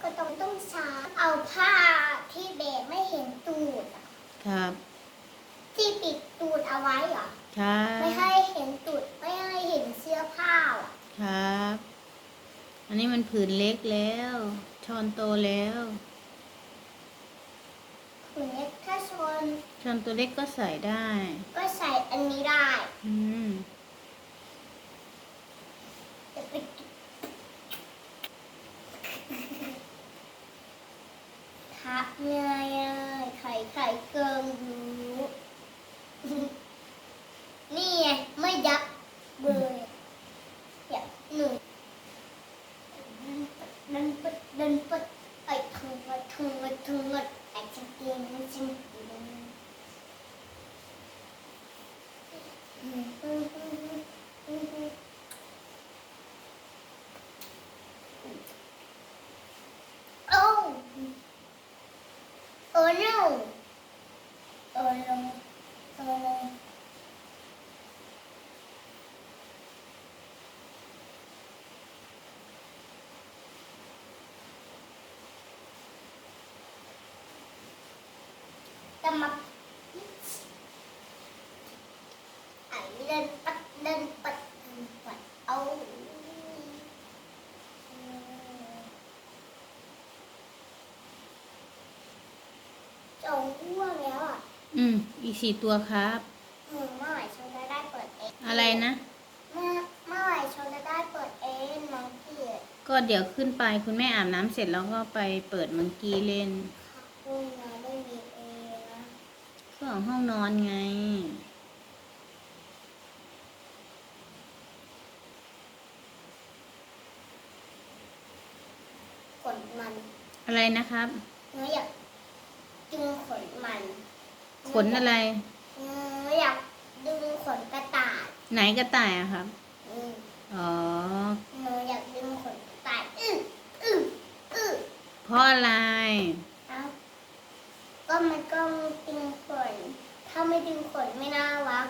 ก็ต้องต้องสาเอาผ้าที่เบะไม่เห็นตูดอะครับ ที่ปิดตูดเอาไว้เหรอครับ ไม่ให้เห็นตูดไม่ให้เห็นเสื้อผ้าอะครับ อันนี้มันผืนเล็กแล้วช้อนโตแล้วผืนเล็กถ้าชนช้อนตัวเล็กก็ใส่ได้ ก็ใส่อันนี้ได้ อืม จะไปทับเงยเลยไข่ไข่เกิงรู้นี่ไงไม่ยับเบยอยากหนูดันปัดดันปัดไอ้ทึงวัดทึงวัดทึงวัดไอ้จริงจริงจริงโอ้ Oh no! Oh no! Oh no! จะมาไอ้เดินปัดเดินปัดเดินปัดเอาจงอ้วกแล้วอะอืม อีกสี่ตัวครับเมื่อเมื่อไหร่ชนจะได้เปิดเองอะไรนะ เมื่อเมื่อไหร่ชนจะได้เปิดเองน้องพี่ก็เดี๋ยวขึ้นไปคุณแม่อาบน้ำเสร็จแล้วก็ไปเปิดมังกี้เล่น ห้องน้ำไม่มีเองนะ เครื่อง ห้องนอนไง ขนมัน อะไรนะครับ หนูอยากดึงขนมัน ขนอะไร หนูอยากดึงขนกระต่ายไหนกระต่ายอะครับ อืมอ๋อ หนูอยากดึงขนกระต่าย อื้ออื้ออื้อเพราะอะไรเอ้า ก็มันก็ดึงขน ถ้าไม่ดึงขนไม่น่ารัก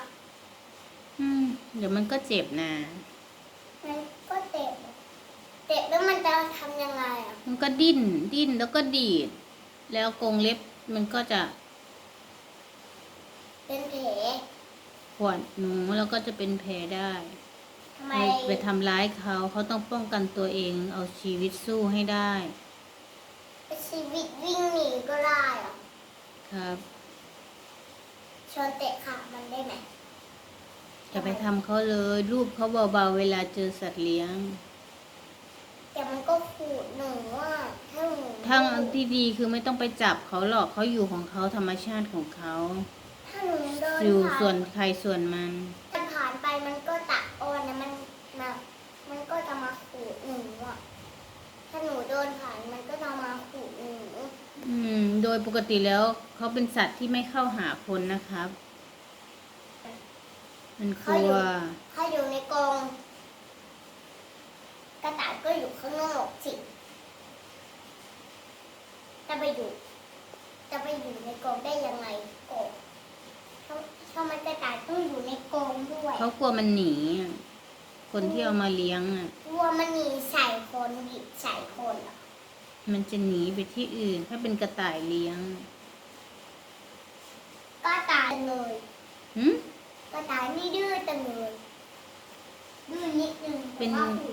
อืม เดี๋ยวมันก็เจ็บนะ มันก็เตะเตะแล้วมันจะทำยังไงอะ มันก็ดิ้น ดิ้นแล้วก็ดีด แล้วกรงเล็บมันก็จะเป็นแผลขวดหนูแล้วก็จะเป็นแผลได้ทำไมไปไปทำร้ายเขา เขาต้องป้องกันตัวเอง เอาชีวิตสู้ให้ได้ ชีวิตวิ่งหนีก็ได้เหรอะ ครับชวนเตะขามันได้ไหมจะไปทำเขาเลยรูปเขาเบาๆเวลาเจอสัตว์เลี้ยง แต่มันก็ขูดหนูอะถ้าหนูทางที่ดีคือไม่ต้องไปจับเขาหรอกเขาอยู่ของเขาธรรมชาติของเขาถ้าหนูเดินอยู่ผ่าส่วนใครส่วนมันเดินผ่านไปมันก็ตะโอนนะมันมามันก็จะมาขูดหนูอะถ้าหนูเดินผ่านมันก็จะมาขูดหนู อืม โด ยปกติแล้วเขาเป็นสัตว์ที่ไม่เข้าหาคนนะครับ มันกลัวถ้าอยู่ในกรงกระต่ายก็อยู่ข้างนอกสิจะไปอยู่ จะไปอยู่ในกรงได้ยังไงกรงทำทำไมกระต่ายต้องอยู่ในกรงด้วยเขากลัวมันหนีอะคนที่เอามาเลี้ยงอะกลัวมันหนีใส่คนบิดใส่คนเหรอ มันจะหนีไปที่อื่น ถ้าเป็นกระต่ายเลี้ยง ก็ตายเลยหืมก็ตายไม่ดื้อจังเลยดื้อนิดนึงเป็น แต่ว่าหู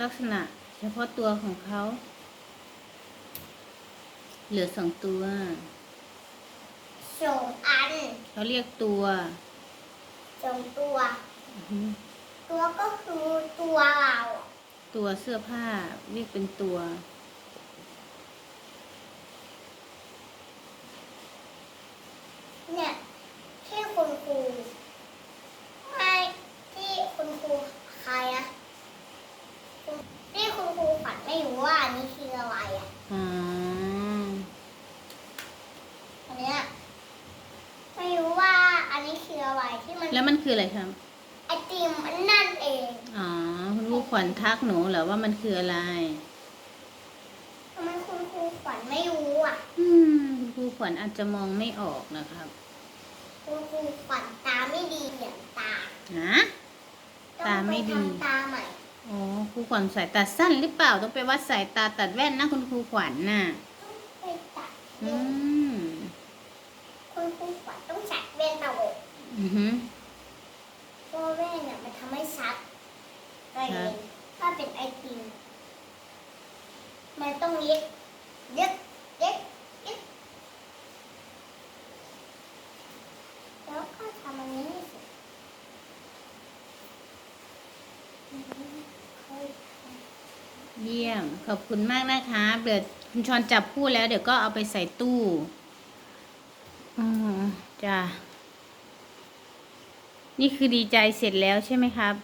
ลักษณะ เฉพาะตัวของเขา เหลือสองตัว สองอันเขาเรียกตัวสองตัว อือฮึตัวก็คือตัวเราอะตัวเสื้อผ้าเรียกเป็นตัว เนี่ยที่คุณครูไม่ที่คุณครูใครอะคุณที่คุณครูฝันไม่รู้ว่าอันนี้คืออะไรอะ อ๋อ อันเนี้ยไม่รู้ว่าอันนี้คืออะไรที่มัน แล้วมันคืออะไรครับ ไอติมอันนั่นเอง อ๋อ คุณครูขวัญทักหนูเหรอว่ามันคืออะไรมขวัญไม่รู้อะ อืมคุณครูขวัญอาจจะมองไม่ออกนะครับ คุณครูขวัญตาไม่ดีเหลี่ยมตานะต้องตาไม่ดีปทำตาใหม่อ๋อครูขวัญสายตาสั้นหรือเปล่าต้องไปวัดสายตาตัดแว่นนะคุณครูขวัญน่ะต้องไปตัดอืเย็นมคุณครูขวัญต้องใส่แว่นตาโอกอือหือเพราะแว่นเนี่ยมันทำให้ชัดก็ครัเห็บนถ้าเป็นไอติมมันต้องเล็กเล็กเล็กเล็กแล้วก็ทำอันนี้ให้เสร็จอืมค่อยเยี่ยม ขอบคุณมากนะคะเดี๋ยวคุณชอนจับคู่แล้ว เดี๋ยวก็เอาไปใส่ตู้อ๋อจ้ะ นี่คือดีใจเสร็จแล้วใช่ไหมครับ